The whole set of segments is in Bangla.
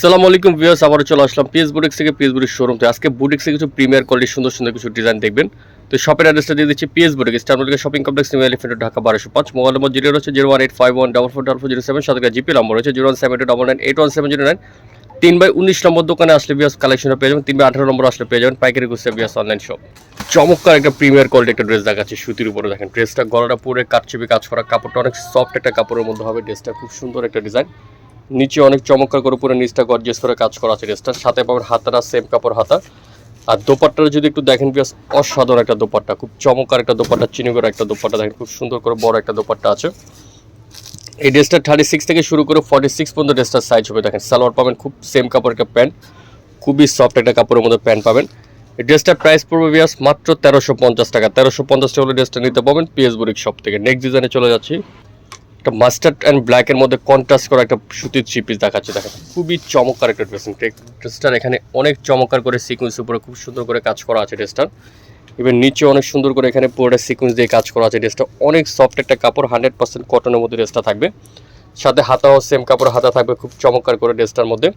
সালাম আলাইকুম ভিউয়ার্স, আবারও চলে আসলাম পিএস বুটিক্স থেকে পিএস বুটিক্স শোরুম থেকে আজকে বুটিক্সে কিছু প্রিমিয়ার কোয়ালিটি সুন্দর সুন্দর কিছু ডিজাইন দেখবেন। তো শপের অ্যাড্রেসটা দিয়ে দিচ্ছি PS boutique স্টারমলিকা shopping complex new elephant Dhaka বারোশো পাঁচ। মোবাইল নম্বর জিরো রয়েছে zero one eight five one double four double zero seven সাথে জিপি নম্বর রয়েছে zero one seven two double nine eight one seven zero nine তিন বাই উনিশ নম্বর দোকানে আসলে বিয়াস কালেকশনে পেয়ে যাবেন। তিন বাই আঠারো নম্বর আসলে পেয়ে যাবেন পাইকারি গুছে বিয়াস অনলাইন শপ চমৎকার একটা প্রিমিয়ার কোয়ালিটি একটা ড্রেস দেখাচ্ছে সুতির উপরে। দেখেন ড্রেসটা গলাটা পুরে কাটচিপি কাজ করা, কাপড়টা অনেক সফট একটা কাপড়ের মধ্যে হবে। ড্রেসটা খুব সুন্দর একটা ডিজাইন নিচে অনেক চমৎকার করে পুরো নিচটা গর্জিয়াস করে কাজ করা আছে ড্রেসটার সাথে পাবেন হাতাটা সেম কাপড় হাতা। আর দোপাট্টাটা যদি একটু দেখেন বিয়াস অসাধারণ একটা দোপাট্টা, খুব চমৎকার একটা দোপাট্টা চিনি করে একটা দোপাট্টা দেখেন, খুব সুন্দর করে বড় একটা দোপাট্টা আছে। এই ড্রেসটা থার্টি সিক্স থেকে শুরু করে ফর্টি সিক্স পর্যন্ত ড্রেসটার সাইজ হবে, দেখেন, সালোয়ার পাবেন খুব সেম কাপড় একটা প্যান্ট খুবই সফট একটা কাপড়ের মধ্যে প্যান্ট পাবেন। এই ড্রেসটার প্রাইস পড়বে বিয়াস মাত্র তেরোশো পঞ্চাশ টাকা। তেরোশো পঞ্চাশ টাকা হলে ড্রেসটা নিতে পাবেন পিএস বুরিক শপ থেকে। নেক্সট ডিজাইনে চলে যাচ্ছি। একটা মাস্টার্ড অ্যান্ড ব্ল্যাকের মধ্যে কন্ট্রাস্ট করা একটা সুতির থ্রি পিস দেখাচ্ছে দেখেন খুবই চমৎকার একটা ড্রেসিং ড্রেসটার এখানে অনেক চমৎকার করে সিকুয়েন্স উপরে খুব সুন্দর করে কাজ করা আছে ড্রেসটার এবার নিচে অনেক সুন্দর করে এখানে পুরোটা সিকুয়েন্স দিয়ে কাজ করা আছে ড্রেসটা অনেক সফট একটা কাপড় হান্ড্রেড পার্সেন্ট কটনের মধ্যে ড্রেসটা থাকবে। সাথে হাতাও সেম কাপড় হাতা থাকবে, খুব চমৎকার করে ড্রেসটার মধ্যে।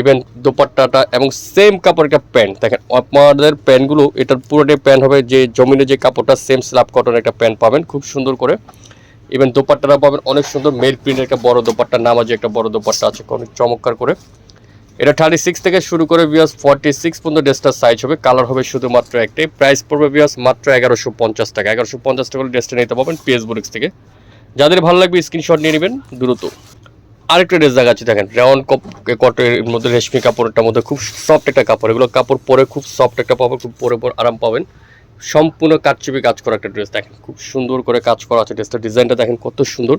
ইভেন দোপাট্টাটা এবং সেম কাপড় একটা প্যান্ট দেখেন, আপনাদের প্যান্টগুলো এটার পুরোটাই প্যান্ট হবে যে জমিনে যে কাপড়টা সেম স্ল্যাব কটনের একটা প্যান্ট পাবেন, খুব সুন্দর করে। ইভেন দোপাট্টাটা পাবেন অনেক সুন্দর মেল প্রিন্টের একটা বড় দোপাট্টা নামাজে একটা বড় দোপাট্টা আছে অনেক চমৎকার করে। এটা থার্টি সিক্স থেকে শুরু করে বিয়াস ফর্টি সিক্স পর্যন্ত ড্রেসটার সাইজ হবে কালার হবে শুধুমাত্র একটাই। প্রাইস পড়বে বিয়াস মাত্র এগারোশো পঞ্চাশ টাকা, এগারোশো পঞ্চাশ টাকা ড্রেসটা নিতে পাবেন পিএস থেকে। যাদের ভালো লাগবে স্ক্রিনশট নিয়ে নেবেন, দ্রুত। আরেকটা ড্রেস দেখাচ্ছি, দেখেন রেওয়ান কটের মধ্যে রেশমি কাপড়টার মধ্যে খুব সফট একটা কাপড়। এগুলো কাপড় পরে খুব সফট একটা পাবেন, খুব পরে পরে আরাম পাবেন। সম্পূর্ণ কাটচুপি কাজ করা একটা ড্রেস দেখেন, খুব সুন্দর করে কাজ করা আছে ড্রেসটা ডিজাইনটা দেখেন কত সুন্দর।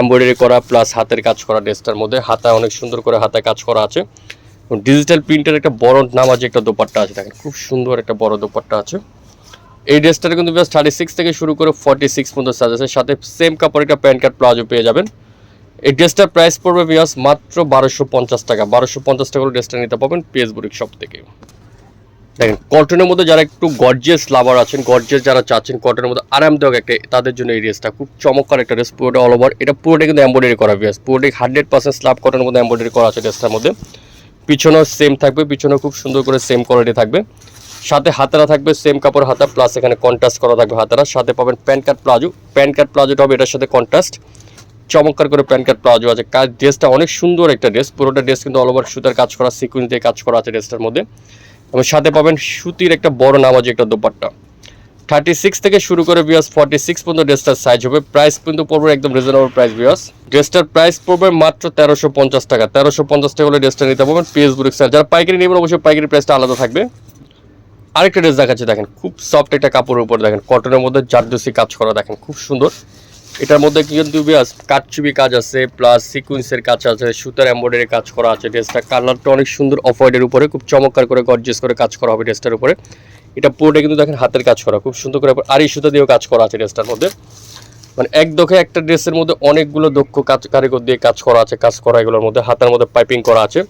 এমব্রয়ডারি করা প্লাস হাতের কাজ করা ড্রেসটার মধ্যে, হাতায় অনেক সুন্দর করে হাতায় কাজ করা আছে। ডিজিটাল প্রিন্টের একটা বড় নামাজি একটা দোপাট্টা আছে, দেখেন খুব সুন্দর একটা বড় দোপাট্টা আছে। এই ড্রেসটার কিন্তু বেশ থার্টি সিক্স থেকে শুরু করে ফর্টি সিক্স পর্যন্ত সাইজ আছে, সাথে সেম কাপড় একটা প্যান্ট কার্ড প্লাজো পেয়ে যাবেন। এই ড্রেসটার প্রাইস পড়বে বিয়াস মাত্র বারোশো পঞ্চাশ টাকা, বারোশো পঞ্চাশ টাকা ড্রেসটা নিতে পাবেন পিএস বুরিক শপ থেকে। দেখেন কটনের মধ্যে যারা একটু গর্জিয়াস লাভার আছেন গর্জিয়াস যারা চাচ্ছেন কটনের মধ্যে আরামদায়ক একটা, তাদের জন্য এই ড্রেসটা খুব চমৎকার একটা ড্রেস পুরোটা অল ওভার এটা পুরোটা কিন্তু এম্ব্রয়ডারি করা বিয়াস পুরোটাই হান্ড্রেড পার্সেন্ট স্ল্যাব কটনের মধ্যে এম্ব্রয়ডারি করা আছে ড্রেসটার মধ্যে। পিছনেও সেম থাকবে, পিছনেও খুব সুন্দর করে সেম কোয়ালিটি থাকবে। সাথে হাতারা থাকবে সেম কাপড় হাতা প্লাস এখানে কন্ট্রাস্ট করা থাকবে হাতারা। সাথে পাবেন pant cut palazzo pant cut প্লাজোটা হবে এটার সাথে কন্ট্রাস্ট চমৎকার করে প্যান্ট কাট প্লাজো আছে। কাজ ড্রেসটা অনেক সুন্দর একটা ড্রেস পুরোটা ড্রেস কিন্তু অল ওভার সুতার কাজ করা সিকুয়েন্স দিয়ে কাজ করা আছে ড্রেসটার মধ্যে। এবং সাথে পাবেন সুতির একটা বড় নামাজি একটা দোপাট্টা। থার্টি সিক্স থেকে শুরু করে বিয়াস ফর্টি সিক্স পর্যন্ত ড্রেসটার সাইজ হবে। প্রাইস কিন্তু পড়বে একদম রিজনেবল প্রাইস বিয়াস ড্রেসটার প্রাইস পড়বে মাত্র তেরোশো পঞ্চাশ টাকা। তেরোশো পঞ্চাশ টাকা হলে ড্রেসটা নিতে পারবেন পিএস বুরিক যারা পাইকারি নেবেন, অবশ্যই পাইকারি প্রাইসটা আলাদা থাকবে। আরেকটা ড্রেস দেখাচ্ছে, দেখেন। খুব সফট একটা কাপড়ের উপর, দেখেন। কটনের মধ্যে জারদোসি কাজ করা, দেখেন। খুব সুন্দর। এটার মধ্যে কিন্তু বিয়াস কাটচুবি কাজ আছে প্লাস সিকুয়েন্সের কাজ আছে সুতার এম্ব্রয়ডারি কাজ করা আছে ড্রেসটা কালারটা অনেক সুন্দর অফ হোয়াইটের উপরে, খুব চমৎকার করে গর্জেস করে কাজ করা হবে ড্রেসটার উপরে। এটা পুরোটা কিন্তু দেখেন হাতের কাজ করা, খুব সুন্দর করে আর এই সুতা দিয়েও কাজ করা আছে ড্রেসটার মধ্যে। মানে এক দোকে একটা ড্রেসের মধ্যে অনেকগুলো দক্ষ কাজ, কারিগর দিয়ে কাজ করা আছে, কাজ করা এগুলোর মধ্যে, হাতের মধ্যে পাইপিং করা আছে।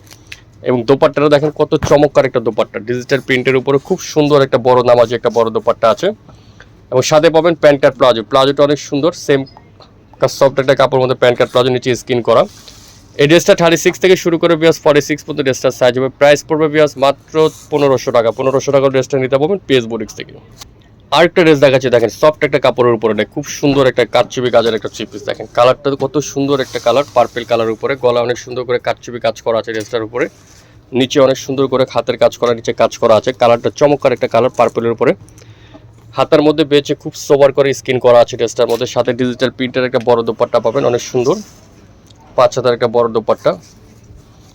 এবং দোপাট্টাটা দেখেন কত চমৎকার একটা দোপাট্টা ডিজিটাল প্রিন্টের উপরে খুব সুন্দর একটা বড় নামাজি একটা বড় দোপাট্টা আছে। এবং সাথে পাবেন প্যান্ট কার্ড প্লাজো। প্লাজোটা অনেক সুন্দর সেম সফট একটা কাপড়ের মধ্যে প্যান্ট কার্ড প্লাজো নিচে স্কিন করা। এই ড্রেসটা থার্টি সিক্স থেকে শুরু করে বিয়াস ফর্টি সিক্স পর্যন্ত ড্রেসটার সাইজ হবে। প্রাইস পড়বে বিয়াস মাত্র পনেরোশো টাকা। পনেরোশো টাকা ড্রেসটা নিতে পারবেন পিএস বোরিক্স থেকে। আরেকটা ড্রেস দেখাচ্ছি, দেখেন সফট একটা কাপড়ের উপরে। নেয় খুব সুন্দর একটা কারচুপি কাজের একটা চিপিস দেখেন কালারটা কত সুন্দর একটা কালার পার্পেল কালার উপরে। গলা অনেক সুন্দর করে কারচুপি কাজ করা আছে ড্রেসটার উপরে। নিচে অনেক সুন্দর করে হাতের কাজ করা, নিচে কাজ করা আছে। কালারটা চমৎকার একটা কালার পার্পেলের উপরে। হাতার মধ্যে বেঁচে খুব সোবার করে স্কিন করা আছে ড্রেসটার মধ্যে। সাথে ডিজিটাল প্রিন্টের একটা বড় দোপাট্টা পাবেন, অনেক সুন্দর। পাঁচ হাজার একটা বড় দোপাট্টা।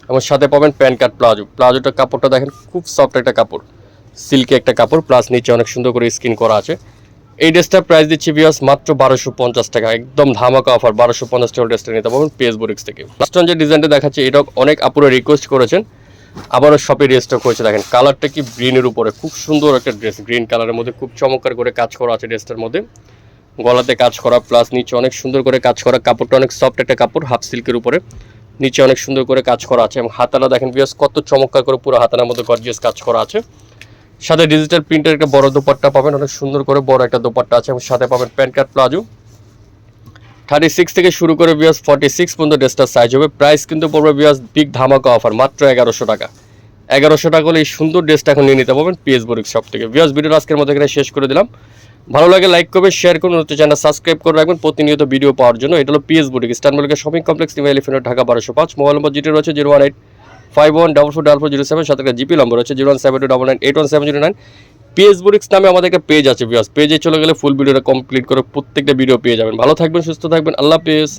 এবং সাথে পাবেন প্যান্ট কাট প্লাজো। প্লাজোটা কাপড়টা দেখেন, খুব সফট একটা কাপড়। সিল্কি একটা কাপড় প্লাস নিচে অনেক সুন্দর করে স্কিন করা আছে। এই ড্রেসটার প্রাইস দিচ্ছি বিয়াস মাত্র বারোশো পঞ্চাশ টাকা। একদম ধামাকা অফার বারোশো পঞ্চাশ টাকা ড্রেসটা নিতে পারবেন পেস বুরিক্স থেকে। লাস্ট যে ডিজাইনটা দেখাচ্ছে এটা অনেক আপুরে রিকোয়েস্ট করেছেন। আবারও শপে রেস্টক হয়েছে দেখেন কালারটা কি গ্রিনের উপরে। খুব সুন্দর একটা ড্রেস গ্রিন কালারের মধ্যে খুব চমৎকার করে কাজ করা আছে ড্রেসটার মধ্যে। গলাতে কাজ করা প্লাস নিচে অনেক সুন্দর করে কাজ করা, কাপড়টা অনেক সফট একটা কাপড় হাফ সিল্কের উপরে। নিচে অনেক সুন্দর করে কাজ করা আছে, এবং হাতালা দেখেন বিয়াস কত চমৎকার করে পুরো হাতানার মধ্যে গর্জিয়াস কাজ করা আছে। সাথে ডিজিটাল প্রিন্টের একটা বড় দোপাট্টা পাবেন, অনেক সুন্দর করে বড় একটা দোপাট্টা আছে, এবং সাথে পাবেন pant cut palazzo thirty six থেকে শুরু করে বিয়াস ফর্টি সিক্স পর্যন্ত ড্রেসটার সাইজ হবে। প্রাইস কিন্তু পড়বে বিয়াস বিগ ধামাকা অফার মাত্র এগারোশো টাকা। এগারোশো টাকা হলে এই সুন্দর ড্রেসটা এখন নিয়ে নিতে পারবেন পিএস বুরিক শপ থেকে। বিয়াস ভিডিও আজকের মতো এখানে শেষ করে দিলাম। ভালো লাগে লাইক করবেন শেয়ার করুন, নতুন চ্যানেল সাবস্ক্রাইব করে রাখবেন। প্রতিনিয়ত ভিডিও পাওয়ার জন্য এটা হলো PS boutique ইস্টানবুলকে shopping complex new elephant Dhaka বারোশো পাঁচ। মোবাইল নম্বর যেটি রয়েছে zero one eight five one double four double four zero seven. সাথে জিপি নম্বর রয়েছে zero one seven two double nine, eight one seven zero nine. PS boutiques নামে আমাদের একটা পেজ আছে পেজে চলে গেলে ফুল ভিডিওটা কমপ্লিট করে প্রত্যেকটা ভিডিও পেয়ে যাবেন। ভালো থাকবেন, সুস্থ থাকবেন, আল্লাহ হাফেজ।